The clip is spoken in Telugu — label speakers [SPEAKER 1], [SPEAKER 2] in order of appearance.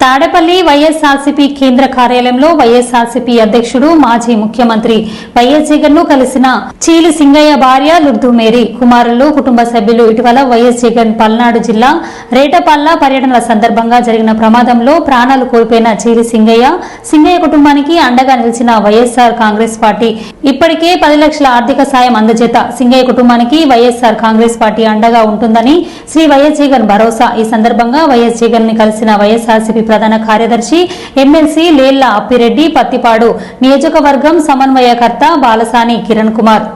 [SPEAKER 1] తాడేపల్లి వైఎస్ఆర్సీపీ కేంద్ర కార్యాలయంలో వైఎస్ఆర్సీపీ అధ్యక్షుడు మాజీ ముఖ్యమంత్రి వైఎస్ జగన్ను కలిసిన చీలి సింగయ్య భార్య లుర్దు మేరీ కుమారులు కుటుంబ సభ్యులు ఇటీవల వైఎస్ జగన్ పల్నాడు జిల్లా రేటపల్ల పర్యటనల సందర్భంగా జరిగిన ప్రమాదంలో ప్రాణాలు కోల్పోయిన చీలి సింగయ్య సింగయ్య కుటుంబానికి అండగా నిలిచిన వైఎస్ఆర్ కాంగ్రెస్ పార్టీ ఇప్పటికే పది లక్షల ఆర్థిక సాయం అందజేత సింగయ్య కుటుంబానికి వైఎస్ఆర్ కాంగ్రెస్ పార్టీ అండగా ఉంటుందని శ్రీ వైఎస్ జగన్ భరోసా. ఈ సందర్భంగా వైఎస్ జగన్ని కలిసిన వైఎస్ఆర్సీపీ ప్రధాన కార్యదర్శి ఎమ్మెల్సీ లేళ్ళ అప్పిరెడ్డి పత్తిపాడు నియోజకవర్గం సమన్వయకర్త బాలసాని కిరణ్ కుమార్.